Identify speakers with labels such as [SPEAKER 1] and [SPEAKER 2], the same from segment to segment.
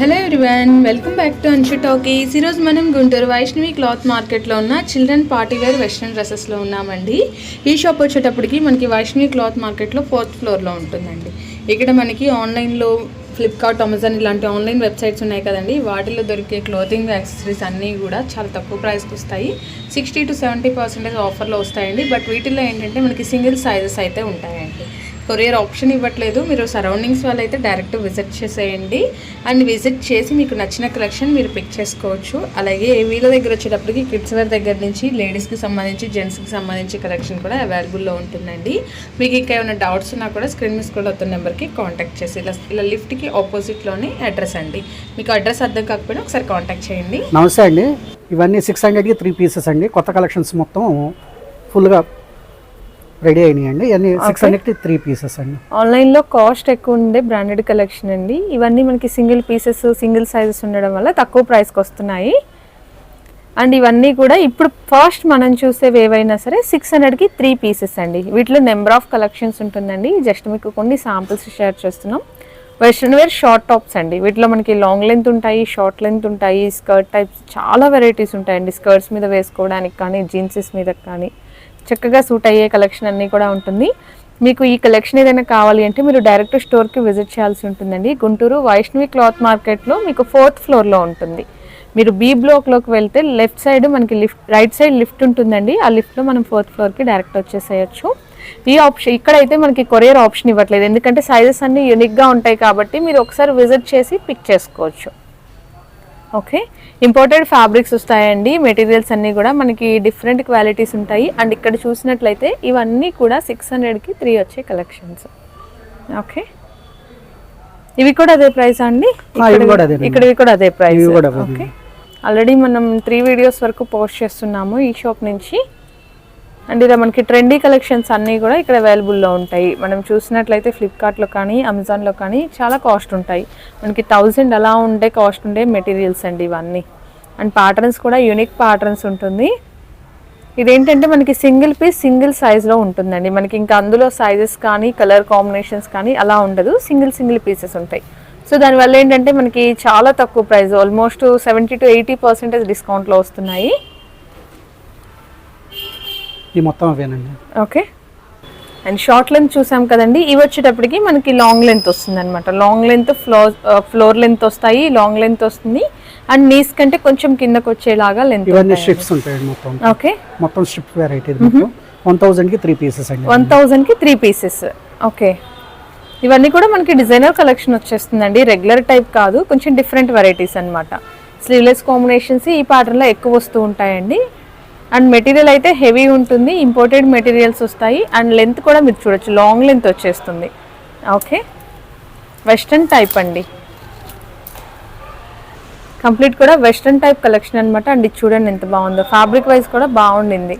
[SPEAKER 1] Hello everyone welcome back to Anshu Talkies ఈరోజు మనం Guntur Vaishnavi cloth మార్కెట్లో ఉన్న చిల్డ్రన్ పార్టీ వేర్ వెస్ట్రన్ డ్రెస్సెస్లో ఉన్నామండి. ఈ షాప్ వచ్చేటప్పటికి మనకి వైష్ణవి క్లాత్ మార్కెట్లో ఫోర్త్ ఫ్లోర్లో ఉంటుందండి. ఇక్కడ మనకి ఆన్లైన్లో ఫ్లిప్కార్ట్ అమెజాన్ ఇలాంటి ఆన్లైన్ వెబ్సైట్స్ ఉన్నాయి కదండి. వాటిలో దొరికే క్లోతింగ్ యాక్సెసరీస్ అన్నీ కూడా చాలా తక్కువ ప్రైస్కి వస్తాయి. సిక్స్టీ టు సెవెంటీ పర్సెంటేజ్ ఆఫర్లో వస్తాయండి. బట్ వీటిల్లో ఏంటంటే మనకి సింగిల్ సైజెస్ అయితే ఉంటాయండి. కొరియర్ ఆప్షన్ ఇవ్వట్లేదు. మీరు సరౌండింగ్స్ వాళ్ళు అయితే డైరెక్ట్ విజిట్ చేసేయండి. అండ్ విజిట్ చేసి మీకు నచ్చిన కలెక్షన్ మీరు పిక్ చేసుకోవచ్చు. అలాగే వీళ్ళ దగ్గర వచ్చేటప్పటికి కిడ్స్ వేర్ దగ్గర నుంచి లేడీస్కి సంబంధించి జెంట్స్కి సంబంధించి కలెక్షన్ కూడా అవైలబుల్లో ఉంటుందండి. మీకు ఇంకా ఏమైనా డౌట్స్ ఉన్నా కూడా స్క్రీన్ మిస్ కూడా అవుతున్న నెంబర్కి కాంటాక్ట్ చేసి ఇలా ఇలా లిఫ్ట్కి ఆపోజిట్లోనే అడ్రస్ అండి. మీకు అడ్రస్ అర్థం కాకపోయినా ఒకసారి కాంటాక్ట్ చేయండి.
[SPEAKER 2] నమస్తే అండి. ఇవన్నీ సిక్స్ హండ్రెడ్కి త్రీ పీసెస్ అండి. కొత్త కలెక్షన్స్ మొత్తం ఫుల్గా రెడీ అయినాయి అండి ఇవన్నీ సిక్స్ హండ్రెడ్కి త్రీ పీసెస్ అండి.
[SPEAKER 3] ఆన్లైన్లో కాస్ట్ ఎక్కువ ఉండే బ్రాండెడ్ కలెక్షన్ అండి. ఇవన్నీ మనకి సింగిల్ పీసెస్ సింగిల్ సైజెస్ ఉండడం వల్ల తక్కువ ప్రైస్కి వస్తున్నాయి. అండ్ ఇవన్నీ కూడా ఇప్పుడు ఫస్ట్ మనం చూసేవి ఏవైనా సరే సిక్స్ హండ్రెడ్కి త్రీ పీసెస్ అండి. వీటిలో నెంబర్ ఆఫ్ కలెక్షన్స్ ఉంటుందండి. జస్ట్ మీకు కొన్ని శాంపిల్స్ షేర్ చేస్తున్నాం. వెస్ట్రన్ వేర్ షార్ట్ టాప్స్ అండి. వీటిలో మనకి లాంగ్ లెంత్ ఉంటాయి షార్ట్ లెంత్ ఉంటాయి స్కర్ట్ టైప్స్ చాలా వెరైటీస్ ఉంటాయండి. స్కర్ట్స్ మీద వేసుకోవడానికి కానీ జీన్సెస్ మీద కానీ. చక్కగా సూట్ అయ్యే కలెక్షన్ అన్నీ కూడా ఉంటుంది. మీకు ఈ కలెక్షన్ ఏదైనా కావాలి అంటే మీరు డైరెక్ట్ స్టోర్కి విజిట్ చేయాల్సి ఉంటుందండి. గుంటూరు వైష్ణవి క్లాత్ మార్కెట్లో మీకు ఫోర్త్ ఫ్లోర్లో ఉంటుంది. మీరు బీ బ్లాక్లోకి వెళ్తే లెఫ్ట్ సైడ్ మనకి లిఫ్ట్ రైట్ సైడ్ లిఫ్ట్ ఉంటుందండి. ఆ లిఫ్ట్లో మనం ఫోర్త్ ఫ్లోర్కి డైరెక్ట్ వచ్చేసేయచ్చు. ఈ ఆప్షన్ ఇక్కడైతే మనకి కొరియర్ ఆప్షన్ ఇవ్వట్లేదు. ఎందుకంటే సైజెస్ అన్నీ యూనిక్గా ఉంటాయి కాబట్టి మీరు ఒకసారి విజిట్ చేసి పిక్ చేసుకోవచ్చు. ఓకే. ఇంపోర్టెడ్ ఫ్యాబ్రిక్స్ వస్తాయండి. మెటీరియల్స్ అన్నీ కూడా మనకి డిఫరెంట్ క్వాలిటీస్ ఉంటాయి. అండ్ ఇక్కడ చూసినట్లయితే ఇవన్నీ కూడా సిక్స్ హండ్రెడ్కి త్రీ వచ్చే కలెక్షన్స్ ఓకే. ఇవి కూడా అదే ప్రైస్ అండి. ఇక్కడవి కూడా అదే ప్రైస్. ఓకే. ఆల్రెడీ మనం త్రీ వీడియోస్ వరకు పోస్ట్ చేస్తున్నాము ఈ షాప్ నుంచి. అండ్ ఇలా మనకి ట్రెండీ కలెక్షన్స్ అన్నీ కూడా ఇక్కడ అవైలబుల్లో ఉంటాయి. మనం చూసినట్లయితే ఫ్లిప్కార్ట్లో కానీ అమెజాన్లో కానీ చాలా కాస్ట్ ఉంటాయి. మనకి థౌజండ్ అలా ఉండే కాస్ట్ ఉండే మెటీరియల్స్ అండి ఇవన్నీ. అండ్ ప్యాటర్న్స్ కూడా యూనిక్ ప్యాటర్న్స్ ఉంటుంది. ఇదేంటంటే మనకి సింగిల్ పీస్ సింగిల్ సైజ్లో ఉంటుందండి. మనకి ఇంకా అందులో సైజెస్ కానీ కలర్ కాంబినేషన్స్ కానీ అలా ఉండదు. సింగిల్ సింగిల్ పీసెస్ ఉంటాయి. సో దానివల్ల ఏంటంటే మనకి చాలా తక్కువ price almost seventy to eighty percentage డిస్కౌంట్లో వస్తున్నాయి.
[SPEAKER 2] ఈ మొత్తం అవేనండి.
[SPEAKER 3] ఓకే. అండ్ షార్ట్ లెంత్ చూసాం కదండి ఇవి వచ్చేటప్పటికి మనకి లాంగ్ లెంత్ వస్తుంది అనమాట long length floor floor length వస్తాయి లాంగ్ లెంత్ వస్తుంది. అండ్ నీస్ కంటే కొంచెం కిందకు వచ్చేలాగా లెంత్
[SPEAKER 2] ఇవన్నీ స్ట్రిప్స్ ఉంటాయండి మొత్తం.
[SPEAKER 3] ఓకే.
[SPEAKER 2] మొత్తం స్ట్రిప్ వెరైటీ మొత్తం. వన్ థౌజండ్కి త్రీ పీసెస్ అండి.
[SPEAKER 3] వన్ థౌజండ్కి త్రీ పీసెస్ ఓకే. ఇవన్నీ కూడా మనకి డిజైనర్ కలెక్షన్ వచ్చేస్తుందండి. రెగ్యులర్ టైప్ కాదు కొంచెం డిఫరెంట్ వెరైటీస్ అన్నమాట. స్లీవ్లెస్ కాంబినేషన్స్ ఈ ప్యాటర్న్లో ఎక్కువ వస్తూ ఉంటాయండి. అండ్ మెటీరియల్ అయితే హెవీ ఉంటుంది ఇంపోర్టెడ్ మెటీరియల్స్ వస్తాయి అండ్ లెంత్ కూడా మీరు చూడొచ్చు లాంగ్ లెంత్ వచ్చేస్తుంది. ఓకే? వెస్ట్రన్ టైప్ అండి. కంప్లీట్ కూడా వెస్ట్రన్ టైప్ కలెక్షన్ అనమాట అండ్ ఇది చూడండి ఎంత బాగుందో. ఫ్యాబ్రిక్ వైజ్ కూడా బాగుండింది.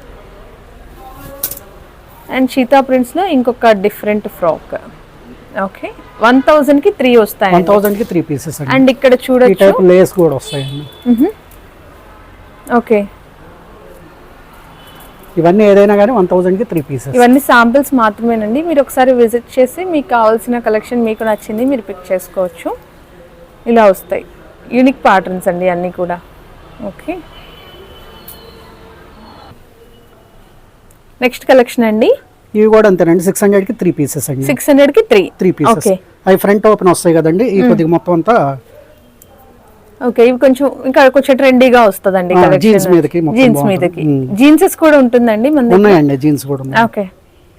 [SPEAKER 3] అండ్ చీతా ప్రింట్స్లో ఇంకొక డిఫరెంట్ ఫ్రాక్ ఓకే? వన్ థౌజండ్కి త్రీ
[SPEAKER 2] వన్
[SPEAKER 3] వస్తాయి
[SPEAKER 2] థౌజండ్కి త్రీ పీసెస్ అండి.
[SPEAKER 3] ఇక్కడ చూడొచ్చు.
[SPEAKER 2] లేస్ కూడా
[SPEAKER 3] ఓకే.
[SPEAKER 2] ఇవన్నీ ఏదైనా కానీ వన్ థౌజండ్కి త్రీ పీసెస్
[SPEAKER 3] ఇవన్నీ శాంపిల్స్ మాత్రమేనండి. మీరు ఒకసారి విజిట్ చేసి మీకు కావాల్సిన కలెక్షన్ మీకు నచ్చింది మీరు పిక్ చేసుకోవచ్చు. ఇలా వస్తాయి. యూనిక్ ప్యాటర్న్స్ అండి అన్నీ కూడా. ఓకే నెక్స్ట్ కలెక్షన్ అండి.
[SPEAKER 2] ఇవి కూడా అంతేనండి. సిక్స్ హండ్రెడ్కి త్రీ పీసెస్ అండి.
[SPEAKER 3] సిక్స్ హండ్రెడ్కి త్రీ
[SPEAKER 2] త్రీ పీసెస్
[SPEAKER 3] ఓకే
[SPEAKER 2] అవి ఫ్రంట్ ఓపెన్ వస్తాయి కదండి. ఈ కొద్దిగా మొత్తం అంతా
[SPEAKER 3] ఓకే ఇవి కొంచెం ఇంకా కొంచెం ట్రెండీగా వస్తుందండి
[SPEAKER 2] jeans మీదకి
[SPEAKER 3] జీన్స్. మీదకి. జీన్సెస్ కూడా ఉంటుందండి మన?
[SPEAKER 2] ఉన్నాయండి జీన్స్ కూడా
[SPEAKER 3] ఓకే.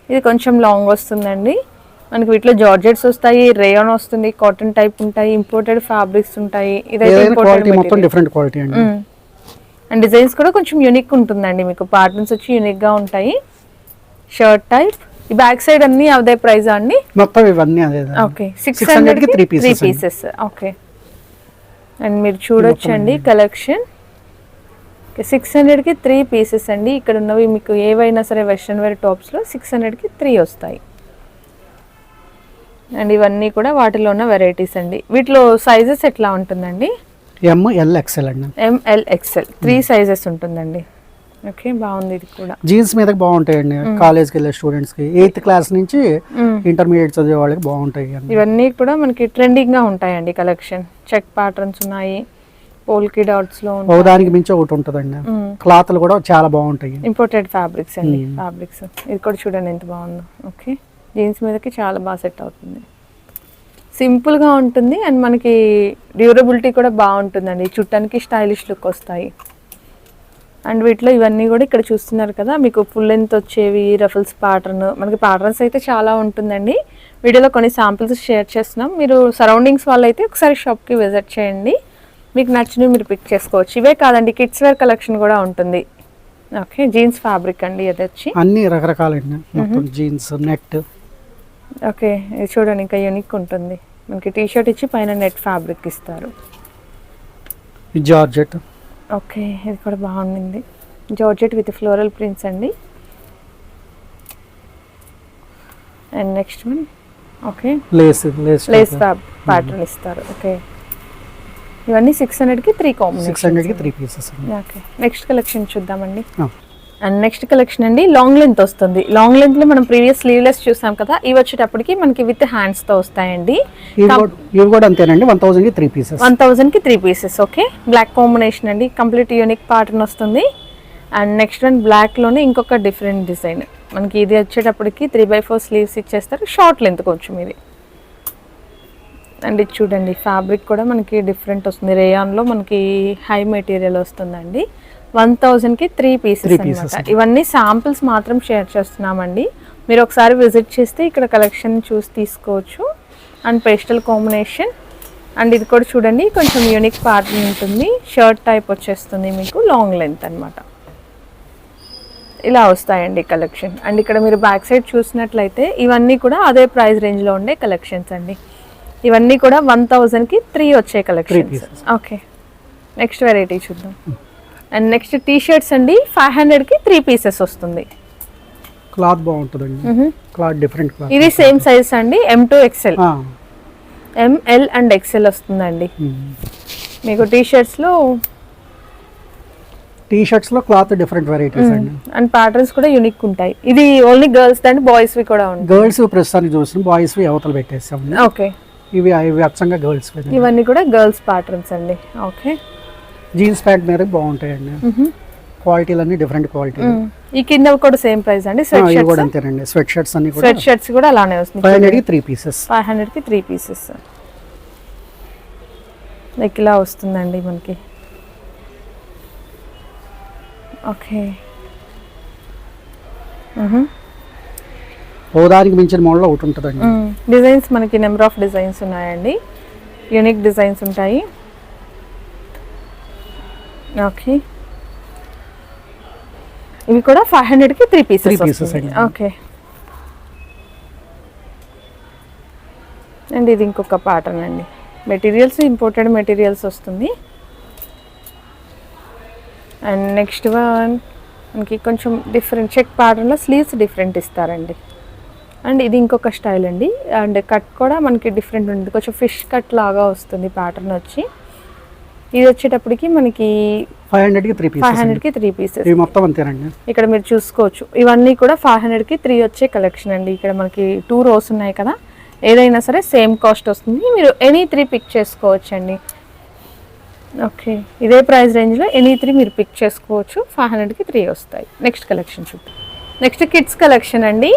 [SPEAKER 3] ఇది కొంచెం లాంగ్ వస్తుందండి. మనకి వీటిలో జార్జెట్స్ వస్తాయి రేయాన్ వస్తుంది కాటన్ టైప్ ఉంటాయి ఇంపోర్టెడ్ ఫ్యాబ్రిక్స్ ఉంటాయి. ఇదైతే
[SPEAKER 2] మొత్తం డిఫరెంట్ క్వాలిటీ అండి.
[SPEAKER 3] అండ్ డిజైన్స్ కూడా కొంచెం యూనిక్ ఉంటుందండి మీకు. ప్యాటర్న్స్ వచ్చి యూనిక్గా ఉంటాయి. షర్ట్ టైప్ ఈ బ్యాక్ సైడ్ అన్ని అదే ప్రైస్ అండి?
[SPEAKER 2] మొత్తం ఇవన్నీ అదే
[SPEAKER 3] ఓకే సిక్స్
[SPEAKER 2] 600 హండ్రెడ్కి
[SPEAKER 3] త్రీ. పీసెస్ ఓకే అండ్ మీరు చూడొచ్చండి కలెక్షన్ సిక్స్ హండ్రెడ్కి త్రీ పీసెస్ అండి. ఇక్కడ ఉన్నవి మీకు ఏవైనా సరే వెస్ట్రన్ వేర్ టాప్స్లో సిక్స్ హండ్రెడ్కి త్రీ వస్తాయి. అండ్ ఇవన్నీ కూడా వాటిలో ఉన్న వెరైటీస్ అండి. వీటిలో సైజెస్ ఎట్లా ఉంటుందండి?
[SPEAKER 2] ఎం ఎల్ ఎక్సెల్ అండి.
[SPEAKER 3] ఎంఎల్ ఎక్స్ఎల్ త్రీ సైజెస్ ఉంటుందండి. ఓకే బాగుంది ఇది కూడా.
[SPEAKER 2] జీన్స్ మీదకి బాగుంటాయండి. కాలేజ్కి వెళ్ళే స్టూడెంట్స్కి ఎయిత్ క్లాస్ నుంచి ఇంటర్మీడియట్ చదివే వాళ్ళకి బాగుంటాయి
[SPEAKER 3] ఇవన్నీ కూడా మనకి ట్రెండింగ్గా ఉంటాయండి కలెక్షన్. చెక్ ప్యాటర్న్స్ ఉన్నాయి పోల్కి డాట్స్లో
[SPEAKER 2] ఒకదానికి మించి ఒకటి ఉంటుందండి. క్లాత్లు కూడా చాలా బాగుంటాయి.
[SPEAKER 3] ఇంపోర్టెడ్ ఫ్యాబ్రిక్స్ అండి ఫ్యాబ్రిక్స్. ఇది కూడా చూడండి ఎంత బాగుందో. ఓకే జీన్స్ మీదకి చాలా బాగా సెట్ అవుతుంది. సింపుల్గా ఉంటుంది అండ్ మనకి డ్యూరబిలిటీ కూడా బాగుంటుందండి. చుట్టానికి స్టైలిష్ లుక్ వస్తాయి. అండ్ వీటిలో ఇవన్నీ కూడా ఇక్కడ చూస్తున్నారు కదా మీకు ఫుల్ లెంత్ వచ్చేవి రఫల్స్ ప్యాటర్న్ మనకి ప్యాటర్న్స్ అయితే చాలా ఉంటుందండి. వీడియోలో కొన్ని శాంపిల్స్ షేర్ చేస్తున్నాం. మీరు సరౌండింగ్స్ వాళ్ళైతే ఒకసారి షాప్కి విజిట్ చేయండి. మీకు నచ్చినవి మీరు పిక్ చేసుకోవచ్చు. ఇవే కాదండి కిడ్స్ వేర్ కలెక్షన్ కూడా ఉంటుంది. ఓకే జీన్స్ ఫ్యాబ్రిక్ అండి అది వచ్చి.
[SPEAKER 2] అన్ని రకరకాలండి. జీన్స్ నెట్
[SPEAKER 3] ఓకే ఇది చూడండి ఇంకా యూనిక్ ఉంటుంది. మనకి టీ షర్ట్ ఇచ్చి పైన నెట్ ఫ్యాబ్రిక్ ఇస్తారు.
[SPEAKER 2] జార్జెట్.
[SPEAKER 3] ఓకే ఇది కూడా బాగుంది. జార్జెట్ విత్ ఫ్లోరల్ ప్రింట్స్ అండి. And next one okay.
[SPEAKER 2] Lace lace
[SPEAKER 3] lace fab pattern ఇస్తారు ఓకే. ఇవన్నీ సిక్స్ హండ్రెడ్కి త్రీ
[SPEAKER 2] సిక్స్
[SPEAKER 3] కాంబినేషన్
[SPEAKER 2] హండ్రెడ్కి three pieces
[SPEAKER 3] okay next collection చూద్దామండి. అండ్ నెక్స్ట్ కలెక్షన్ అండి లాంగ్ లెంత్ వస్తుంది. లాంగ్ లెంత్లో మనం ప్రీవియస్ స్లీవ్లెస్ చూసాం కదా ఇవి వచ్చేటప్పటికి మనకి విత్ హ్యాండ్స్తో వస్తాయండి.
[SPEAKER 2] ఇవి కూడా ఇవి కూడా అంతేనండి వన్ థౌసండ్కి త్రీ పీసెస్
[SPEAKER 3] వన్కి three pieces okay black combination అండి కంప్లీట్ యూనిక్ ప్యాటర్న్ వస్తుంది. అండ్ నెక్స్ట్ వన్ బ్లాక్లోనే ఇంకొక డిఫరెంట్ డిజైన్ మనకి ఇది వచ్చేటప్పటికి త్రీ బై ఫోర్ స్లీవ్స్ ఇచ్చేస్తారు షార్ట్ లెంత్ కొంచెం ఇది. అండ్ ఇది చూడండి ఫ్యాబ్రిక్ కూడా మనకి డిఫరెంట్ వస్తుంది. రేయాన్లో మనకి హై మెటీరియల్ వస్తుందండి. వన్ థౌజండ్కి త్రీ పీసెస్. అనమాట ఇవన్నీ శాంపిల్స్ మాత్రం షేర్ చేస్తున్నామండి. మీరు ఒకసారి విజిట్ చేస్తే ఇక్కడ కలెక్షన్ చూసి తీసుకోవచ్చు. అండ్ పేస్టల్ కాంబినేషన్ అండ్ ఇది కూడా చూడండి కొంచెం యూనిక్ ప్యాటర్న్ ఉంటుంది. షర్ట్ టైప్ వచ్చేస్తుంది మీకు లాంగ్ లెంత్ అన్నమాట. ఇలా వస్తాయండి కలెక్షన్ అండ్ ఇక్కడ మీరు బ్యాక్ సైడ్ చూసినట్లయితే ఇవన్నీ కూడా అదే ప్రైస్ రేంజ్లో ఉండే కలెక్షన్స్ అండి. ఇవన్నీ కూడా వన్ థౌజండ్కి త్రీ వచ్చే కలెక్షన్స్. ఓకే నెక్స్ట్ వెరైటీ చూద్దాం. అండ్ నెక్స్ట్ టీ షర్ట్స్ అండి ఫైవ్ హండ్రెడ్కి త్రీ పీసెస్ వస్తుంది.
[SPEAKER 2] క్లాత్ బాగుంటుందండి. క్లాత్ డిఫరెంట్ క్లాత్
[SPEAKER 3] ఇది సేమ్ సైజ్ అండి M to XL ML and XL వస్తుందండి. మీకు టీ షర్ట్స్లో
[SPEAKER 2] టీ షర్ట్స్లో క్లాత్ డిఫరెంట్ వెరైటీస్ అండి.
[SPEAKER 3] అండ్ ప్యాటర్న్స్ కూడా యూనిక్ ఉంటాయి. ఇది ఓన్లీ గర్ల్స్ అండ్ బాయ్స్వి కూడా ఉంటాయి.
[SPEAKER 2] గర్ల్స్ ప్రస్తుతానికి చూసిన బాయ్స్ అవతల పెట్టేసాము
[SPEAKER 3] ఓకే
[SPEAKER 2] ఇవి ఇవి అచ్చంగా గర్ల్స్
[SPEAKER 3] ఇవన్నీ కూడా గర్ల్స్ ప్యాటర్న్స్ అండి. ఓకే
[SPEAKER 2] జీన్స్ ప్యాంట్ మీద బాగుంటాయండి. క్వాలిటీలు అన్ని డిఫరెంట్ క్వాలిటీ
[SPEAKER 3] ఈ కింద కూడా సేమ్ ప్రైస్ అండి. స్వెట్
[SPEAKER 2] కూడా అంతేనండి. స్వెట్ షర్ట్స్ అన్ని
[SPEAKER 3] స్వెట్ షర్ట్స్ కూడా అలానే
[SPEAKER 2] ఫైవ్
[SPEAKER 3] వస్తుంది
[SPEAKER 2] హండ్రెడ్కి త్రీ పీసెస్.
[SPEAKER 3] ఫైవ్ హండ్రెడ్కి త్రీ పీసెస్. లైక్ ఇలా వస్తుందండి మనకి. ఓకే.
[SPEAKER 2] హోదానికి మించిన మోడల్ ఒకటి ఉంటుందండి.
[SPEAKER 3] డిజైన్స్ మనకి నెంబర్ ఆఫ్ డిజైన్స్ ఉన్నాయండి. యూనిక్ డిజైన్స్ ఉంటాయి. ఓకే ఇవి కూడా ఫైవ్ హండ్రెడ్కి త్రీ పీసెస్
[SPEAKER 2] pieces అండి.
[SPEAKER 3] ఓకే అండ్ ఇది ఇంకొక ప్యాటర్న్ అండి. మెటీరియల్స్ ఇంపోర్టెడ్ మెటీరియల్స్ వస్తుంది. అండ్ నెక్స్ట్ వన్ మనకి కొంచెం డిఫరెంట్ చెక్ ప్యాటర్న్లో స్లీవ్స్ డిఫరెంట్ ఇస్తారండి. అండ్ ఇది ఇంకొక స్టైల్ అండి. అండ్ కట్ కూడా మనకి డిఫరెంట్ ఉంటుంది. కొంచెం ఫిష్ కట్ లాగా వస్తుంది ప్యాటర్న్ వచ్చి. ఇది వచ్చేటప్పటికి మనకి
[SPEAKER 2] ఫైవ్ హండ్రెడ్కి త్రీ
[SPEAKER 3] ఫైవ్
[SPEAKER 2] పీసెస్
[SPEAKER 3] హండ్రెడ్కి త్రీ పీసెస్
[SPEAKER 2] ఇవి మొత్తం అంతేనండి.
[SPEAKER 3] ఇక్కడ మీరు చూసుకోవచ్చు. ఇవన్నీ కూడా ఫైవ్ హండ్రెడ్కి త్రీ వచ్చే కలెక్షన్ అండి. ఇక్కడ మనకి టూ రోస్ ఉన్నాయి కదా. ఏదైనా సరే సేమ్ కాస్ట్ వస్తుంది. మీరు ఎనీ త్రీ పిక్ చేసుకోవచ్చు అండి ఓకే ఇదే ప్రైస్ రేంజ్లో ఎనీ త్రీ మీరు పిక్ చేసుకోవచ్చు. ఫైవ్ హండ్రెడ్కి త్రీ వస్తాయి. నెక్స్ట్ కలెక్షన్ చూద్దాం. నెక్స్ట్ కిడ్స్ కలెక్షన్ అండి.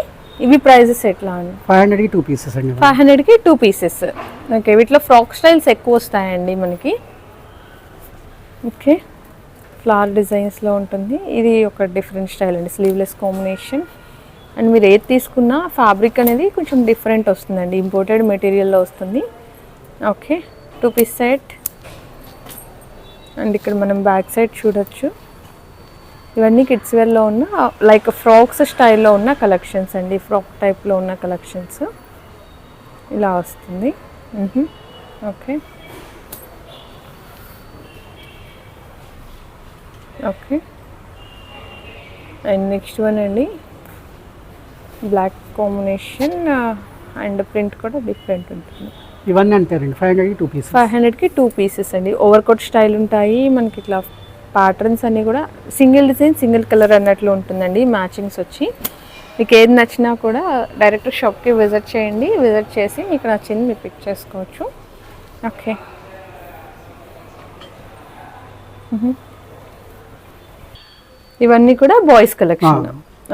[SPEAKER 3] ఇవి ప్రైజెస్ ఎట్లా అండి?
[SPEAKER 2] ఫైవ్ హండ్రెడ్కి టూ పీసెస్ అండి.
[SPEAKER 3] ఫైవ్ హండ్రెడ్కి టూ పీసెస్ ఓకే వీటిలో ఫ్రాక్ స్టైల్స్ ఎక్కువ వస్తాయండి మనకి. ఓకే. ఫ్లవర్ డిజైన్స్లో ఉంటుంది. ఇది ఒక డిఫరెంట్ స్టైల్ అండి స్లీవ్లెస్ కాంబినేషన్. అండ్ మీరు ఏది తీసుకున్నా ఫ్యాబ్రిక్ అనేది కొంచెం డిఫరెంట్ వస్తుందండి ఇంపోర్టెడ్ మెటీరియల్లో వస్తుంది. Okay. Two piece set. And ఇక్కడ మనం బ్యాక్ సైడ్ చూడొచ్చు. ఇవన్నీ కిడ్స్ వేర్లో ఉన్న లైక్ ఫ్రాక్స్ స్టైల్లో ఉన్న కలెక్షన్స్ అండి ఫ్రాక్ టైప్లో ఉన్న కలెక్షన్స్. ఇలా వస్తుంది. Okay. Okay. And next one అండి. బ్లాక్ కాంబినేషన్ అండ్ ప్రింట్ కూడా డిఫరెంట్ ఉంటుంది.
[SPEAKER 2] ఇవన్నీ అంతేనండి ఫైవ్ హండ్రెడ్కి టూ పీసెస్.
[SPEAKER 3] ఫైవ్ హండ్రెడ్కి టూ పీసెస్ అండి. ఓవర్ కోట్ స్టైల్ ఉంటాయి. మనకి ఇట్లా ప్యాటర్న్స్ అన్నీ కూడా సింగిల్ డిజైన్ సింగిల్ కలర్ అన్నట్లు ఉంటుందండి. మ్యాచింగ్స్ వచ్చి. మీకు ఏది నచ్చినా కూడా డైరెక్ట్ షాప్కి విజిట్ చేయండి. విజిట్ చేసి మీకు నచ్చింది మీరు పిక్ చేసుకోవచ్చు. ఓకే. ఇవన్నీ కూడా బాయ్స్ కలెక్షన్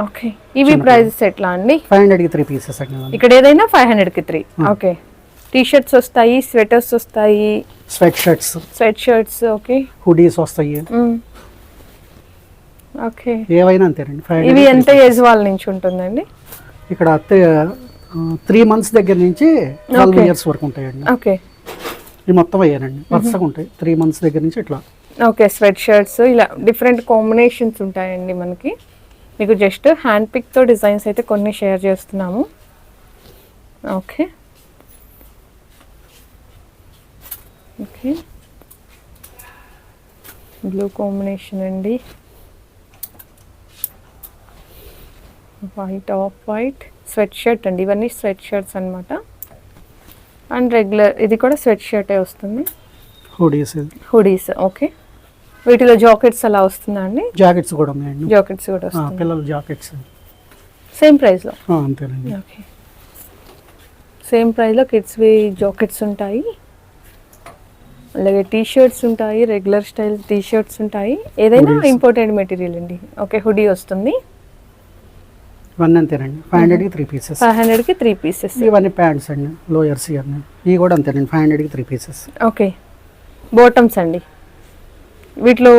[SPEAKER 3] ఓకే ఇవి ప్రైజెస్ ఎట్లా అండి?
[SPEAKER 2] ఫైవ్ హండ్రెడ్కి త్రీ పీసెస్.
[SPEAKER 3] ఇక్కడ ఏదైనా ఫైవ్ హండ్రెడ్కి త్రీ ఓకే టీ షర్ట్స్ వస్తాయి స్వెటర్స్ వస్తాయి.
[SPEAKER 2] Sweat shirts
[SPEAKER 3] sweat shirts okay
[SPEAKER 2] hoodies వస్తాయి
[SPEAKER 3] ఓకే
[SPEAKER 2] ఏవైనా అంతేనండి
[SPEAKER 3] ఇవి
[SPEAKER 2] హండ్రెడ్
[SPEAKER 3] ఎంత ఏజ్ వాళ్ళ నుంచి ఉంటుందండి?
[SPEAKER 2] ఇక్కడ త్రీ మంత్స్ దగ్గర నుంచి ట్వెల్వ్. ఇయర్స్ వరకు ఉంటాయండి.
[SPEAKER 3] ఓకే
[SPEAKER 2] ఇవి మొత్తం అయ్యానండి. వరుసగా ఉంటాయి. త్రీ మంత్స్ దగ్గర నుంచి ఇట్లా.
[SPEAKER 3] ఓకే స్వెట్ షర్ట్స్ ఇలా డిఫరెంట్ కాంబినేషన్స్ ఉంటాయండి మనకి. మీకు జస్ట్ హ్యాండ్ పిక్తో డిజైన్స్ అయితే కొన్ని షేర్ చేస్తున్నాము. ఓకే. ఓకే. బ్లూ కాంబినేషన్ అండి. White off white sweat shirt అండి ఇవన్నీ స్వెట్ షర్ట్స్ అన్నమాట. అండ్ రెగ్యులర్ ఇది కూడా స్వెట్ షర్టే వస్తుంది?
[SPEAKER 2] Hoodies
[SPEAKER 3] hoodies okay. వీటిలో జాకెట్స్ అలా వస్తుందా అండి?
[SPEAKER 2] జాకెట్స్ కూడా ఉన్నాయండి.
[SPEAKER 3] జాకెట్స్ కూడా
[SPEAKER 2] ఆ,
[SPEAKER 3] వస్తుంది
[SPEAKER 2] పిల్లల జాకెట్స్.
[SPEAKER 3] సేమ్ ప్రైస్లో
[SPEAKER 2] అంతేనండి.
[SPEAKER 3] ఓకే సేమ్ ప్రైస్లో కిడ్స్వి జాకెట్స్ ఉంటాయి. అలాగే టీ షర్ట్స్ ఉంటాయి రెగ్యులర్ స్టైల్ టీ షర్ట్స్ ఉంటాయి. ఏదైనా. ఇంపోర్టెడ్ మెటీరియల్ అండి. ఓకే హుడీ వస్తుంది.
[SPEAKER 2] ఇవన్నీ అంతేనండి. ఫైవ్ హండ్రెడ్కి త్రీ పీసెస్
[SPEAKER 3] ఫైవ్ హండ్రెడ్కి త్రీ పీసెస్
[SPEAKER 2] ఇవన్నీ ప్యాంట్స్ అండి లోయర్స్ ఇవన్నీ ఇవి కూడా అంతేనండి. ఫైవ్ హండ్రెడ్కి త్రీ పీసెస్
[SPEAKER 3] ఓకే బాటమ్స్ అండి. వీటిలో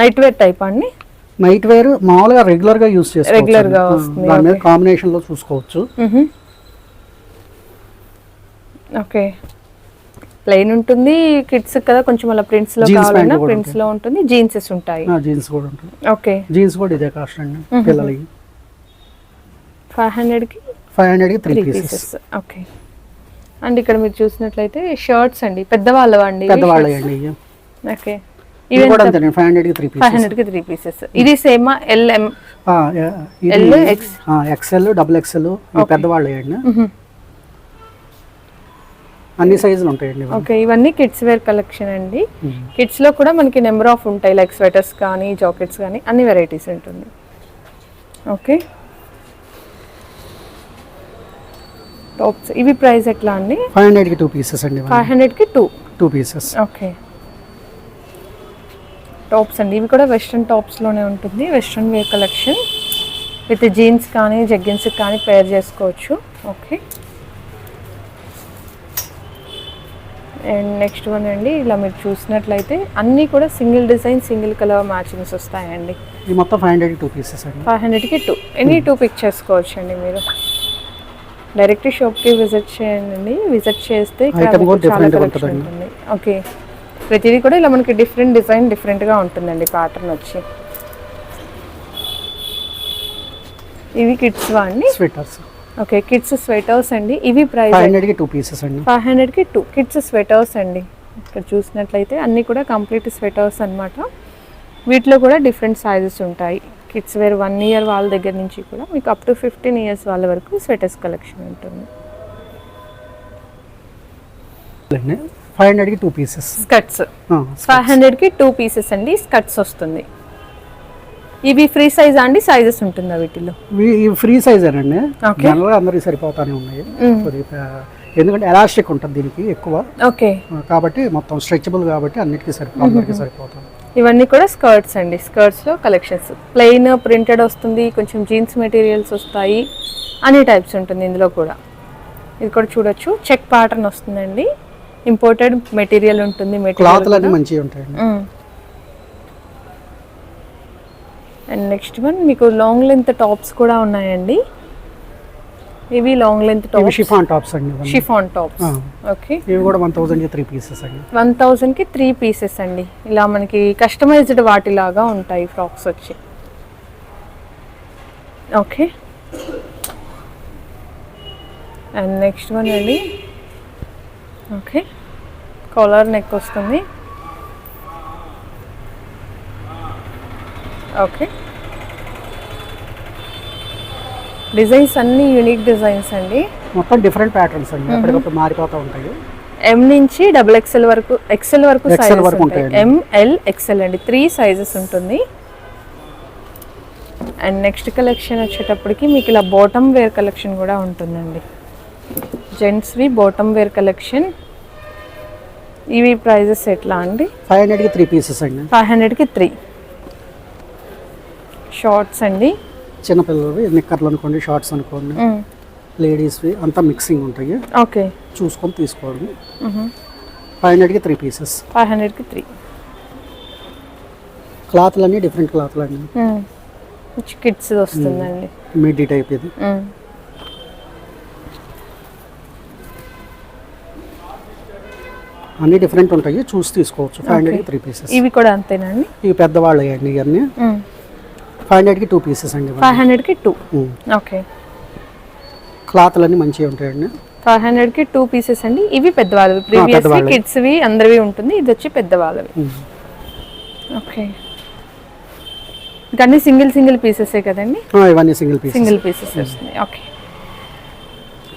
[SPEAKER 3] నైట్ వేర్ టైప్ అండి?
[SPEAKER 2] నైట్ వేర్ మామూలుగా రెగ్యులర్గా యూస్ చేసుకోవచ్చు.
[SPEAKER 3] Regular గా వస్తుంది,
[SPEAKER 2] దాని మీద. కాంబినేషన్లో చూసుకోవచ్చు.
[SPEAKER 3] ఓకే ప్లెయిన్ ఉంటుంది కిడ్స్ కదా కొంచెం అలా
[SPEAKER 2] ప్రింట్స్లో
[SPEAKER 3] కావాలన్నా ప్రింట్స్లో ఉంటుంది జీన్సెస్ ఉంటాయి.
[SPEAKER 2] జీన్స్ కూడా ఉంటుంది
[SPEAKER 3] ఓకే
[SPEAKER 2] జీన్స్ కూడా ఇదే కాస్ట్ అండి. పిల్లలకి
[SPEAKER 3] ఫైవ్ హండ్రెడ్కి
[SPEAKER 2] ఫైవ్ హండ్రెడ్కి three
[SPEAKER 3] three
[SPEAKER 2] pieces
[SPEAKER 3] okay and ఇక్కడ మీరు చూసినట్లయితే షర్ట్స్ అండి పెద్దవాళ్ళ అండి
[SPEAKER 2] పెద్దవాళ్ళు అండి
[SPEAKER 3] ఓకే
[SPEAKER 2] ఇవి
[SPEAKER 3] ఇవి
[SPEAKER 2] కూడా అంతేనండి ఫైవ్ హండ్రెడ్కి త్రీ
[SPEAKER 3] ఫైవ్
[SPEAKER 2] పీసెస్
[SPEAKER 3] హండ్రెడ్కి త్రీ పీసెస్ ఇది same LM L, X.
[SPEAKER 2] XL double XL పెద్దవాళ్ళు అండి అన్ని సైజులు ఉంటాయండి.
[SPEAKER 3] ఓకే ఇవన్నీ కిడ్స్ వేర్ కలెక్షన్ అండి. కిడ్స్లో కూడా మనకి నెంబర్ ఆఫ్ ఉంటాయి లైక్ స్వెటర్స్ కానీ జాకెట్స్ కానీ అన్ని వెరైటీస్ ఉంటుంది. ఓకే టాప్స్ ఇవి ప్రైస్ ఎట్లా అండి?
[SPEAKER 2] ఫైవ్ హండ్రెడ్కి టూ పీసెస్ అండి
[SPEAKER 3] ఫైవ్ హండ్రెడ్కి two
[SPEAKER 2] two pieces
[SPEAKER 3] okay tops అండి. ఇవి కూడా వెస్ట్రన్ టాప్స్లోనే ఉంటుంది. Western wear collection. With jeans కానీ జగ్గిన్స్ కానీ పేర్ చేసుకోవచ్చు. ఓకే. అండ్ నెక్స్ట్ వన్ అండి ఇలా మీరు చూసినట్లయితే అన్నీ కూడా single design single colour matchings వస్తాయండి.
[SPEAKER 2] ఇది మొత్తం ఫైవ్ హండ్రెడ్కి టూ పీసెస్ అండి.
[SPEAKER 3] ఫైవ్ హండ్రెడ్కి టూ ఎనీ టూ పిక్ చేసుకోవచ్చు అండి మీరు. డైరెక్ట్ షాప్కి విజిట్ చేయండి. విజిట్ చేస్తే చాలా కలెక్షన్. ఉంటుంది. ఓకే ప్రతిదీ కూడా ఇలా మనకి డిఫరెంట్ డిజైన్ డిఫరెంట్గా ఉంటుందండి ప్యాటర్న్ వచ్చి. ఇవి కిడ్స్ అండి?
[SPEAKER 2] స్వెటర్స్.
[SPEAKER 3] ఓకే కిడ్స్ స్వెటర్స్ అండి. ఇవి ప్రైస్
[SPEAKER 2] ఫైవ్ హండ్రెడ్కి టూ పీసెస్ అండి.
[SPEAKER 3] ఫైవ్ హండ్రెడ్కి టూ కిడ్స్ స్వెటర్స్ అండి. ఇక్కడ చూసినట్లయితే అన్నీ కూడా కంప్లీట్ స్వెటర్స్ అన్నమాట. వీటిలో కూడా డిఫరెంట్ సైజెస్ ఉంటాయి. కిడ్స్ వేర్ వన్ ఇయర్ వాళ్ళ దగ్గర నుంచి కూడా మీకు అప్ టు ఫిఫ్టీన్ ఇయర్స్ వాళ్ళ వరకు స్వెటర్స్ కలెక్షన్ ఉంటుంది.
[SPEAKER 2] ఫైవ్ హండ్రెడ్కి టూ పీసెస్.
[SPEAKER 3] స్కర్ట్స్. ఫైవ్ హండ్రెడ్కి టూ పీసెస్ అండి స్కర్ట్స్ వస్తుంది. ఇవి ఫ్రీ సైజ్ అండి సైజెస్ ఉంటుందా వీటిలో?
[SPEAKER 2] ఫ్రీ సైజ్ అండి. జనరల్గా అందరికి సరిపోతానే ఉన్నాయి. ఎందుకంటే ఎలాస్టిక్ ఉంటుంది దీనికి ఎక్కువ.
[SPEAKER 3] ఓకే.
[SPEAKER 2] కాబట్టి మొత్తం స్ట్రెచబుల్ కాబట్టి అన్నిటికీ సరిపో అందరికీ సరిపోతుంది
[SPEAKER 3] ఇవన్నీ కూడా స్కర్ట్స్ అండి స్కర్ట్స్లో కలెక్షన్స్. ప్లెయిన్ ప్రింటెడ్ వస్తుంది కొంచెం జీన్స్ మెటీరియల్స్ వస్తాయి అన్ని టైప్స్ ఉంటుంది ఇందులో కూడా. ఇది కూడా చూడొచ్చు. చెక్ ప్యాటర్న్ వస్తుందండి. ఇంపోర్టెడ్ మెటీరియల్ ఉంటుంది
[SPEAKER 2] క్లాత్లు అన్ని
[SPEAKER 3] మెటీరియల్
[SPEAKER 2] మంచిగా ఉంటాయండి.
[SPEAKER 3] అండ్ నెక్స్ట్ వన్ మీకు లాంగ్ లెంత్ టాప్స్ కూడా ఉన్నాయండి. ఇవి long length tops
[SPEAKER 2] chiffon tops అండి.
[SPEAKER 3] Chiffon tops. ఓకే
[SPEAKER 2] ఇవి కూడా వన్ థౌసండ్కి త్రీ పీసెస్ అండి.
[SPEAKER 3] వన్ థౌజండ్కి త్రీ పీసెస్ అండి. ఇలా మనకి కస్టమైజ్డ్ వాటిలాగా ఉంటాయి ఫ్రాక్స్ వచ్చి. ఓకే అండ్ నెక్స్ట్ వన్ అండి. ఓకే. కాలర్ నెక్ వస్తుంది. ఓకే. డిజైన్స్ అన్నీ యూనిక్ డిజైన్స్ అండి.
[SPEAKER 2] మొత్తం డిఫరెంట్ ప్యాటర్న్స్ అండి. అప్పటికప్పుడు మారిపోతూ ఉంటాయి.
[SPEAKER 3] ఎం నుంచి డబుల్ ఎక్స్ఎల్ వరకు ఎక్స్ఎల్ వరకు సైజెస్
[SPEAKER 2] వరకు
[SPEAKER 3] ఉంటాయి. ఎంఎల్ ఎక్స్ఎల్ అండి. త్రీ సైజెస్ ఉంటుంది. అండ్ నెక్స్ట్ కలెక్షన్ వచ్చేటప్పటికి మీకు ఇలా బాటమ్ వేర్ కలెక్షన్ కూడా ఉంటుందండి. జెంట్స్వి బాటమ్ వేర్ కలెక్షన్ ఇవి ప్రైజెస్ ఎట్లా అండి?
[SPEAKER 2] ఫైవ్ హండ్రెడ్కి త్రీ పీసెస్ అండి.
[SPEAKER 3] ఫైవ్ హండ్రెడ్కి త్రీ షార్ట్స్ అండి.
[SPEAKER 2] చిన్నపిల్లలవి నిక్కర్లు అనుకోండి షార్ట్స్ అనుకోండి. లేడీస్వి అంతా మిక్సింగ్ ఉంటాయి.
[SPEAKER 3] ఓకే.
[SPEAKER 2] చూసుకొని తీసుకోవడం ఫైవ్ హండ్రెడ్కి త్రీ పీసెస్
[SPEAKER 3] ఫైవ్ హండ్రెడ్కి త్రీ
[SPEAKER 2] క్లాత్లు అన్నీ డిఫరెంట్ క్లాత్లు అండి
[SPEAKER 3] కిడ్స్ వస్తుందండి?
[SPEAKER 2] మిడ్డీ టైప్ ఇది. అన్నీ డిఫరెంట్ ఉంటాయి. చూసి తీసుకోవచ్చు. ఫైవ్ హండ్రెడ్కి త్రీ పీసెస్
[SPEAKER 3] ఇవి కూడా అంతేనండి?
[SPEAKER 2] ఇవి పెద్దవాళ్ళు అండి ఇవన్నీ. ఫైవ్ హండ్రెడ్కి టూ పీసెస్ అండి
[SPEAKER 3] ఫైవ్ హండ్రెడ్కి టూ. ఓకే
[SPEAKER 2] క్లాత్లు అన్నీ మంచిగా ఉంటాయండి.
[SPEAKER 3] ఫైవ్ హండ్రెడ్కి టూ పీసెస్ అండి. ఇవి పెద్దవాళ్ళవి. ప్రీవియస్. కిడ్స్వి అందరివి ఉంటుంది. ఇది వచ్చి పెద్దవాళ్ళవి. ఓకే కానీ సింగిల్ సింగిల్ పీసెసే కదండి?
[SPEAKER 2] ఆ, ఇవన్నీ సింగిల్ పీసెస్
[SPEAKER 3] సింగిల్ పీసెస్ వస్తుంది ఓకే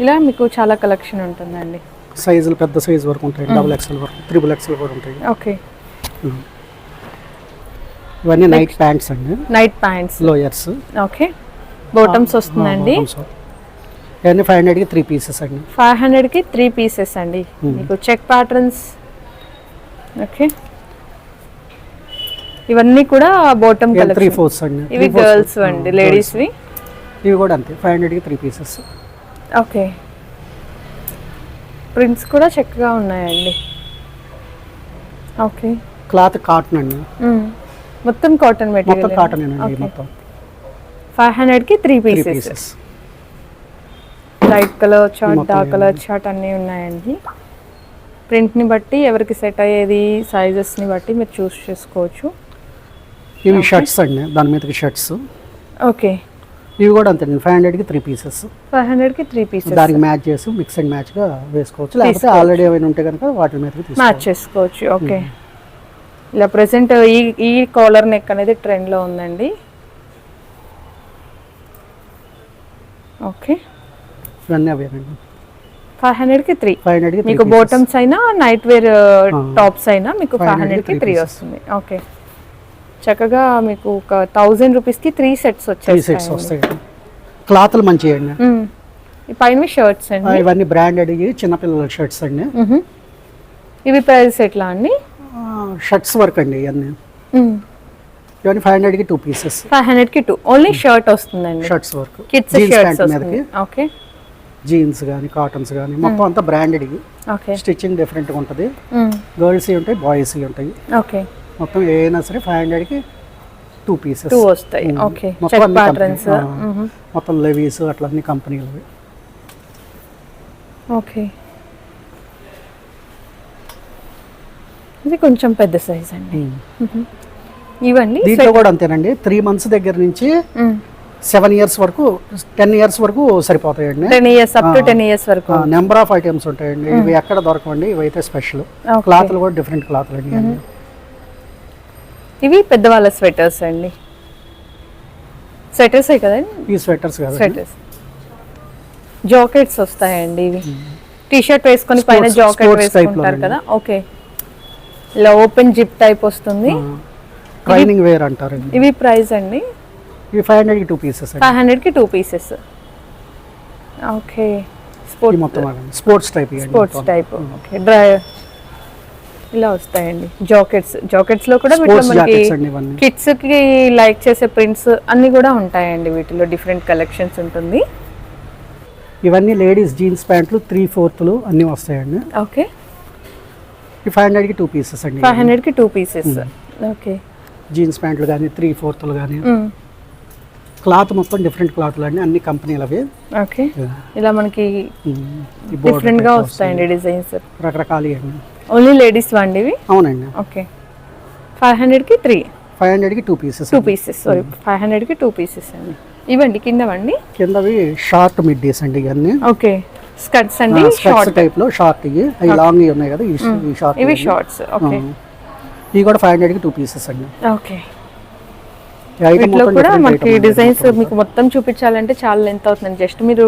[SPEAKER 3] ఇలా మీకు చాలా కలెక్షన్ ఉంటుందండి.
[SPEAKER 2] సైజులు పెద్ద సైజు వరకు ఉంటాయి డబుల్ ఎక్స్ఎల్ వరకు త్రిబుల్ ఎక్స్ఎల్ కూడా ఉంటాయి.
[SPEAKER 3] ఓకే.
[SPEAKER 2] ఇవన్నీ నైట్ ప్యాంట్స్ అండి.
[SPEAKER 3] Night pants
[SPEAKER 2] lowers
[SPEAKER 3] okay. Bottoms వస్తుందండి.
[SPEAKER 2] ఇవన్నీ ఫైవ్ హండ్రెడ్కి త్రీ పీసెస్ అండి.
[SPEAKER 3] ఫైవ్ హండ్రెడ్కి త్రీ పీసెస్ అండి. మీకు చెక్ ప్యాటర్న్స్ ఓకే. ఇవన్నీ కూడా బాటమ్
[SPEAKER 2] త్రీ ఫోర్స్ అండి.
[SPEAKER 3] ఇవి. గర్ల్స్ అండి లేడీస్వి.
[SPEAKER 2] ఇవి కూడా అంతే ఫైవ్ హండ్రెడ్కి త్రీ పీసెస్
[SPEAKER 3] ఓకే. ప్రింట్స్ కూడా చక్కగా ఉన్నాయండి. ఓకే.
[SPEAKER 2] క్లాత్ కాటన్ అండి.
[SPEAKER 3] మొత్తం కాటన్
[SPEAKER 2] మొత్తం
[SPEAKER 3] మెటీరియల్
[SPEAKER 2] కాటన్ అండి మొత్తం.
[SPEAKER 3] ఫైవ్ హండ్రెడ్కి three
[SPEAKER 2] three
[SPEAKER 3] pieces
[SPEAKER 2] pieces
[SPEAKER 3] light colour chart
[SPEAKER 2] మొత్తం
[SPEAKER 3] డార్క్ కలర్ చార్ట్ అన్నీ ఉన్నాయండి. ప్రింట్ని బట్టి ఎవరికి సెట్ అయ్యేది సైజెస్ని బట్టి మీరు చూస్ చేసుకోవచ్చు.
[SPEAKER 2] ఇవి షర్ట్స్ అండి. దాని మీదకి షర్ట్స్
[SPEAKER 3] ఓకే
[SPEAKER 2] ఇవి కూడా అంతే ఫైవ్ హండ్రెడ్కి త్రీ పీసెస్
[SPEAKER 3] ఫైవ్ హండ్రెడ్కి త్రీ పీసెస్
[SPEAKER 2] దానికి మ్యాచ్ చేసి మిక్స్ అండ్ మ్యాచ్గా వేసుకోవచ్చు. లేకపోతే ఆల్రెడీ ఏమైనా ఉంటే కనుక వాటి మీదకి
[SPEAKER 3] మ్యాచ్ చేసుకోవచ్చు. ఓకే ఇలా ప్రెసెంట్ ఈ ఈ కాలర్ నెక్ అనేది ట్రెండ్లో ఉందండి. ఓకే
[SPEAKER 2] ఇవన్నీ అవేనండి
[SPEAKER 3] ఫైవ్ హండ్రెడ్కి త్రీ
[SPEAKER 2] ఫైవ్ హండ్రెడ్కి
[SPEAKER 3] మీకు బాటమ్స్ అయినా నైట్ వేర్ టాప్స్ అయినా మీకు ఫైవ్
[SPEAKER 2] 500
[SPEAKER 3] హండ్రెడ్కి త్రీ. వస్తుంది. ఓకే చక్కగా మీకు ఒక థౌజండ్ రూపీస్కి త్రీ సెట్స్
[SPEAKER 2] త్రీ సెట్స్
[SPEAKER 3] వచ్చాయి
[SPEAKER 2] వస్తాయి. క్లాత్లు మంచిగా అండి.
[SPEAKER 3] పైన షర్ట్స్
[SPEAKER 2] ఆ,
[SPEAKER 3] అండి.
[SPEAKER 2] ఇవన్నీ బ్రాండెడ్ చిన్నపిల్లల షర్ట్స్ అండి.
[SPEAKER 3] మ్మ్. ఇవి ప్రైస్ ఎట్లా అండి?
[SPEAKER 2] షర్ట్స్ వర్క్ అండి ఇవన్నీ. ఇవన్నీ ఫైవ్ హండ్రెడ్కి టూ పీసెస్
[SPEAKER 3] ఫైవ్ హండ్రెడ్కి టూ ఓన్లీ షర్ట్ వస్తుందండి.
[SPEAKER 2] Shirts work
[SPEAKER 3] kids
[SPEAKER 2] jeans
[SPEAKER 3] shirts
[SPEAKER 2] pant
[SPEAKER 3] వస్తుంది.
[SPEAKER 2] మీదకి
[SPEAKER 3] ఓకే
[SPEAKER 2] జీన్స్ కానీ కాటన్స్ కానీ మొత్తం అంతా బ్రాండెడ్
[SPEAKER 3] ఓకే
[SPEAKER 2] స్టిచ్చింగ్ డిఫరెంట్గా ఉంటుంది. గర్ల్స్ ఉంటాయి బాయ్స్ ఉంటాయి.
[SPEAKER 3] ఓకే
[SPEAKER 2] మొత్తం ఏదైనా సరే ఫైవ్ హండ్రెడ్కి టూ పీసెస్
[SPEAKER 3] టూ వస్తాయి. ఓకే
[SPEAKER 2] మొత్తం
[SPEAKER 3] ప్యాటర్న్స్
[SPEAKER 2] మొత్తం లెవీస్ అట్లా అన్ని కంపెనీలు
[SPEAKER 3] ఓకే ఇది కొంచెం పెద్ద సైజ్ అండి. ఇవండి
[SPEAKER 2] దీంట్లో కూడా అంతేనండి. త్రీ మంత్స్ దగ్గర నుంచి సెవెన్ ఇయర్స్ వరకు టెన్ ఇయర్స్ వరకు సరిపోతాయండి.
[SPEAKER 3] Ten years up to ten years వరకు.
[SPEAKER 2] నెంబర్ ఆఫ్ ఐటమ్స్ ఉంటాయండి. ఇవి ఎక్కడ దొరకండి ఇవైతే స్పెషల్
[SPEAKER 3] Okay.
[SPEAKER 2] క్లాత్లు కూడా డిఫరెంట్ క్లాత్లు అండి.
[SPEAKER 3] ఇవి పెద్దవాళ్ళ స్వెటర్స్ అండి. స్వెటర్సే కదండి?
[SPEAKER 2] ఈ స్వెటర్స్ కదా
[SPEAKER 3] స్వెటర్స్. జాకెట్స్ వస్తాయండి ఇవి. టీ షర్ట్ వేసుకొని పైన జాకెట్ వేసుకుంటారు. కదా. ఓకే. ఇలా ఓపెన్ జిప్ టైప్ వస్తుంది.
[SPEAKER 2] ట్రైనింగ్ వేర్ అంటారండి.
[SPEAKER 3] ఇవి ప్రైస్ అండి.
[SPEAKER 2] ఇవి ఫైవ్ హండ్రెడ్కి టూ పీసెస్
[SPEAKER 3] ఫైవ్ హండ్రెడ్కి టూ పీసెస్. ఓకే. స్పోర్ట్స్
[SPEAKER 2] మొత్తం sports type
[SPEAKER 3] sports type. Okay. Dry ఇలా వస్తాయండి. జాకెట్స్ జాకెట్స్లో కూడా వీటిలో మనకి కిడ్స్కి లైక్ చేసే ప్రింట్స్ అన్ని కూడా ఉంటాయండి వీటిలో. డిఫరెంట్ కలెక్షన్స్ ఉంటుంది.
[SPEAKER 2] ఇవన్నీ లేడీస్ జీన్స్ ప్యాంట్లు త్రీ ఫోర్త్లు అన్నీ వస్తాయండి.
[SPEAKER 3] ఓకే.
[SPEAKER 2] ఫైవ్ హండ్రెడ్కి టూ పీసెస్ అండి.
[SPEAKER 3] ఫైవ్ హండ్రెడ్కి టూ పీసెస్ ఓకే.
[SPEAKER 2] జీన్స్ ప్యాంట్లు కానీ త్రీ ఫోర్త్లు కానీ క్లాత్ మొత్తం డిఫరెంట్ క్లాత్లు అండి. అన్ని కంపెనీలు అవి
[SPEAKER 3] ఓకే. ఇలా మనకి
[SPEAKER 2] ఉమ్, ఈ border
[SPEAKER 3] డిఫరెంట్గా
[SPEAKER 2] type
[SPEAKER 3] వస్తాయండి డిజైన్స్
[SPEAKER 2] రకరకాలు అండి
[SPEAKER 3] ఓన్లీ లేడీస్ వండి ఇవి
[SPEAKER 2] అవునండి.
[SPEAKER 3] ఓకే. ఫైవ్ హండ్రెడ్కి త్రీ?
[SPEAKER 2] ఫైవ్ హండ్రెడ్కి two pieces
[SPEAKER 3] two pieces sorry. Five హండ్రెడ్కి టూ పీసెస్ అండి. ఇవ్వండి కిందవండి?
[SPEAKER 2] కిందవి షార్ట్ మిడ్డీస్ అండి ఇవన్నీ.
[SPEAKER 3] ఓకే. స్కర్ట్స్ అండి షార్ట్.
[SPEAKER 2] టైప్లో షార్ట్ ఇవి. అవి లాంగ్ ఇవి ఉన్నాయి కదా ఈ- షార్ట్
[SPEAKER 3] ఇవి షార్ట్స్ ఓకే.
[SPEAKER 2] ఇవి కూడా ఫైవ్ హండ్రెడ్కి టూ పీసెస్ అండి.
[SPEAKER 3] ఓకే. వీటిలో కూడా మనకి
[SPEAKER 2] అండి.
[SPEAKER 3] డిజైన్స్. మీకు మొత్తం చూపించాలంటే చాలా లెంత్ అవుతుంది జస్ట్ మీరు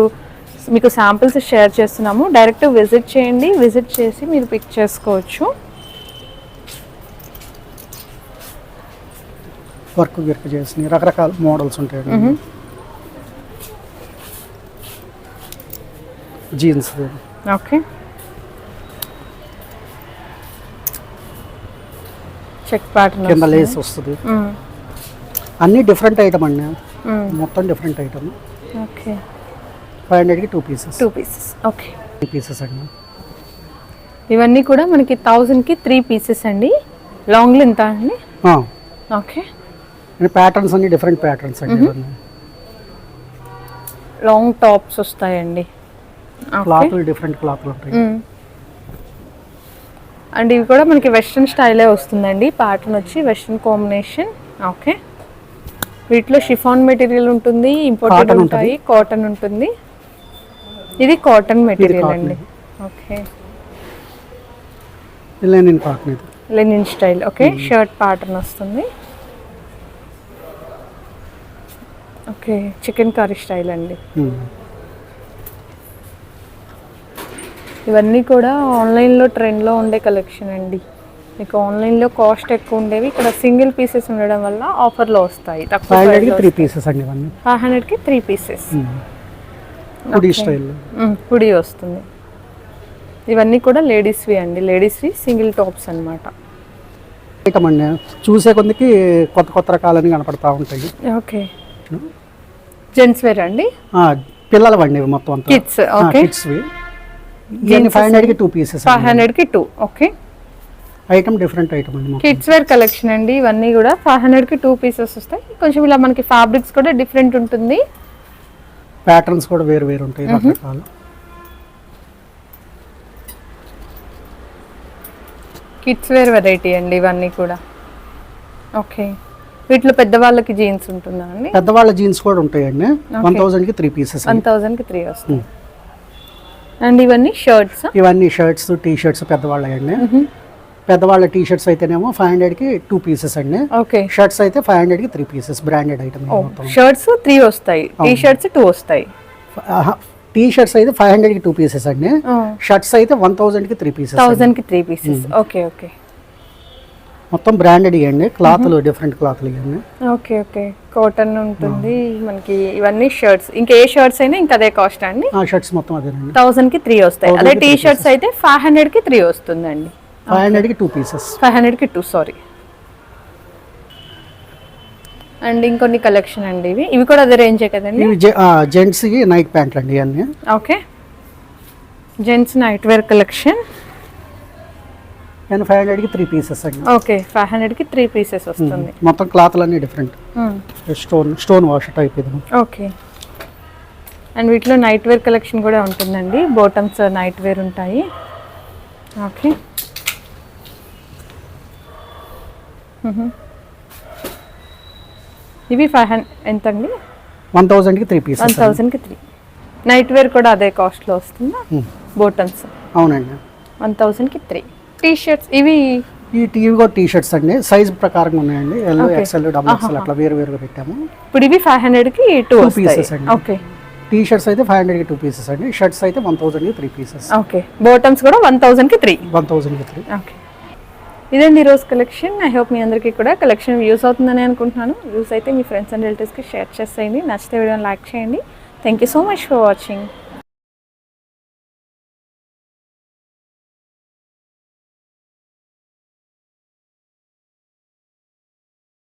[SPEAKER 3] మీకు శాంపిల్స్ షేర్ చేస్తున్నాము. డైరెక్ట్ విజిట్ చేయండి. విజిట్ చేసి మీరు పిక్ చేసుకోవచ్చు.
[SPEAKER 2] వర్క్ గిర్క్ చేసినాయి రకరకాల మోడల్స్ ఉంటాయండి జీన్స్
[SPEAKER 3] ఓకే. చెక్ ప్యాటర్న్
[SPEAKER 2] కింద లేస్ వస్తుంది. అన్నీ డిఫరెంట్ ఐటమ్ అండి. మొత్తం డిఫరెంట్ ఐటమ్
[SPEAKER 3] ఓకే.
[SPEAKER 2] ఫైవ్ హండ్రెడ్కి two pieces
[SPEAKER 3] two pieces okay
[SPEAKER 2] three pieces అండి.
[SPEAKER 3] ఇవన్నీ కూడా మనకి థౌజండ్కి త్రీ పీసెస్ అండి. లాంగ్ లెంత్ అండి? ఓకే
[SPEAKER 2] ప్యాటర్న్స్ అన్ని డిఫరెంట్ ప్యాటర్న్స్ అండి
[SPEAKER 3] లాంగ్ టాప్స్ వస్తాయండి.
[SPEAKER 2] క్లాత్లు డిఫరెంట్ క్లాత్లు ఉంటాయి.
[SPEAKER 3] అండ్ ఇవి కూడా మనకి వెస్ట్రన్ స్టైలే వస్తుందండి. ప్యాటర్న్ వచ్చి వెస్ట్రన్ కాంబినేషన్ ఓకే వీటిలో షిఫాన్ మెటీరియల్ ఉంటుంది ఇంపోర్టెడ్
[SPEAKER 2] Cotton
[SPEAKER 3] ఉంటాయి కాటన్ ఉంటుంది. ఇది కాటన్ మెటీరియల్. అండి. ఓకే.
[SPEAKER 2] లెనిన్ కాటన్ ఇది
[SPEAKER 3] linen style okay. Shirt pattern వస్తుంది. ఓకే. చికెన్ కర్రీ స్టైల్ అండి.
[SPEAKER 2] Hmm.
[SPEAKER 3] ఇవన్నీ కూడా ఆన్లైన్లో ట్రెండ్లో ఉండే కలెక్షన్ అండి. మీకు ఆన్లైన్లో కాస్ట్ ఎక్కువ ఉండేవి. ఇక్కడ సింగిల్ పీసెస్ ఉండడం వల్ల ఆఫర్లో వస్తాయి. తక్కువ
[SPEAKER 2] త్రీ పీసెస్ అండి
[SPEAKER 3] ఫైవ్ హండ్రెడ్కి త్రీ పీసెస్
[SPEAKER 2] హుడీ స్టైల్
[SPEAKER 3] వస్తుంది. ఇవన్నీ కూడా లేడీస్వి అండి. లేడీస్వి సింగిల్ టాప్స్ అన్నమాట.
[SPEAKER 2] ఐటమ్ అండి చూసే కొందికి కొత్త కొత్త రకాలని కనపడతా ఉంటాయి.
[SPEAKER 3] ఓకే జెంట్స్ వేర్ అండి?
[SPEAKER 2] ఆ, పిల్లలవండి ఇవి మొత్తం
[SPEAKER 3] కిడ్స్ ఓకే
[SPEAKER 2] కిడ్స్వి ఫైవ్ హండ్రెడ్కి టూ పీసెస్
[SPEAKER 3] ఫైవ్ హండ్రెడ్కి two okay
[SPEAKER 2] item different item అండి.
[SPEAKER 3] కిడ్స్ వేర్ కలెక్షన్ అండి ఇవన్నీ కూడా ఫైవ్ హండ్రెడ్కి టూ పీసెస్ వస్తాయి. కొంచెం ఇలా మనకి ఫ్యాబ్రిక్స్ కూడా డిఫరెంట్ ఉంటుంది.
[SPEAKER 2] ప్యాటర్న్స్ కూడా వేరు వేరు ఉంటాయి రకరకాలు.
[SPEAKER 3] కిడ్స్ వేర్ వెరైటీ అండి ఇవన్నీ కూడా. ఓకే వీటిలో పెద్దవాళ్ళకి జీన్స్ ఉంటుందా అండి?
[SPEAKER 2] పెద్దవాళ్ళ జీన్స్ కూడా ఉంటాయండి. వన్ థౌజండ్కి త్రీ పీసెస్
[SPEAKER 3] వన్ థౌజండ్కి త్రీ వస్తాయి. అండ్ ఇవన్నీ షర్ట్స్
[SPEAKER 2] ఇవన్నీ షర్ట్స్ టీ షర్ట్స్ పెద్దవాళ్ళ అండి పెద్దవాళ్ళ టీ షర్ట్స్ అయితేనేమో ఫైవ్ హండ్రెడ్కి టూ పీసెస్ అండి.
[SPEAKER 3] ఓకే
[SPEAKER 2] షర్ట్స్ అయితే ఫైవ్ హండ్రెడ్కి three pieces branded item
[SPEAKER 3] shirts three వస్తాయి టీ షర్ట్స్ టూ వస్తాయి.
[SPEAKER 2] టీ షర్ట్స్ అయితే ఫైవ్ హండ్రెడ్కి టూ పీసెస్ అండి. షర్ట్స్ అయితే వన్ థౌజండ్కి త్రీ పీసెస్
[SPEAKER 3] థౌజండ్కి త్రీ పీసెస్ ఓకే ఓకే
[SPEAKER 2] మొత్తం బ్రాండెడ్ ఇవ్వండి క్లాత్లు డిఫరెంట్ క్లాత్లు ఇవ్వండి.
[SPEAKER 3] ఓకే ఓకే కాటన్ ఉంటుంది మనకి ఇవన్నీ షర్ట్స్ ఇంకా ఏ షర్ట్స్ అయినా ఇంకా అదే కాస్ట్ అండి?
[SPEAKER 2] ఆ షర్ట్స్ మొత్తం అదేనండి.
[SPEAKER 3] థౌజండ్కి త్రీ వస్తాయి.
[SPEAKER 2] 1000
[SPEAKER 3] అదే
[SPEAKER 2] కి
[SPEAKER 3] టీ షర్ట్స్ అయితే ఫైవ్ హండ్రెడ్కి త్రీ వస్తుందండి.
[SPEAKER 2] ఫైవ్ హండ్రెడ్కి టూ పీసెస్
[SPEAKER 3] ఫైవ్ హండ్రెడ్కి టూ సారీ అండ్ ఇంకొన్ని కలెక్షన్ అండి ఇవి. ఇవి కూడా అదే రేంజే కదండి?
[SPEAKER 2] ఇవి జెంట్స్కి నైట్ ప్యాంట్లు అండి ఇవన్నీ.
[SPEAKER 3] Okay gents night wear collection
[SPEAKER 2] and five హండ్రెడ్కి త్రీ పీసెస్ అండి.
[SPEAKER 3] ఓకే ఫైవ్ హండ్రెడ్కి త్రీ పీసెస్ వస్తుంది.
[SPEAKER 2] మొత్తం క్లాత్లు అన్నీ different stone stone wash type ఇది.
[SPEAKER 3] ఓకే అండ్ వీటిలో నైట్ వేర్ కలెక్షన్ కూడా ఉంటుందండి. బాటమ్స్ నైట్ వేర్ ఉంటాయి. Okay hmm. ఇవి ఫైవ్ హండ్రెడ్ ఎంత అండి
[SPEAKER 2] వన్ థౌజండ్కి త్రీ
[SPEAKER 3] వన్
[SPEAKER 2] పీసెస్
[SPEAKER 3] థౌజండ్కి త్రీ నైట్ వేర్ కూడా అదే కాస్ట్లో వస్తుందా? బాటమ్స్
[SPEAKER 2] అవునండి.
[SPEAKER 3] వన్ థౌజండ్కి త్రీ టీ షర్ట్స్ ఇవి
[SPEAKER 2] ఈ టీవీ కూడా టీ షర్ట్స్ అండి. సైజ్ ప్రకారంగా ఉన్నాయండి. ఎల్. ఎక్స్ఎల్ డబుల్ ఎక్స్ఎల్ అట్లా వేరు వేరుగా పెట్టాము.
[SPEAKER 3] ఇప్పుడు ఇవి ఫైవ్ హండ్రెడ్కి టూ వస్తాయి.
[SPEAKER 2] అండి.
[SPEAKER 3] ఓకే
[SPEAKER 2] టీ షర్ట్స్ అయితే ఫైవ్ హండ్రెడ్కి టూ పీసెస్ అండి. షర్ట్స్ అయితే వన్ థౌజండ్కి త్రీ పీసెస్
[SPEAKER 3] ఓకే బాటమ్స్ కూడా వన్ థౌజండ్కి త్రీ
[SPEAKER 2] వన్ థౌజండ్కి త్రీ
[SPEAKER 3] ఓకే ఇదండి ఈరోజు కలెక్షన్. ఐ హోప్ మీ అందరికీ కూడా కలెక్షన్ యూస్ అవుతుందని అనుకుంటున్నాను. యూస్ అయితే మీ ఫ్రెండ్స్ అండ్ రిలేటివ్స్కి షేర్ చేసేయండి. నచ్చితే వీడియోని లైక్ చేయండి. Thank you so much for watching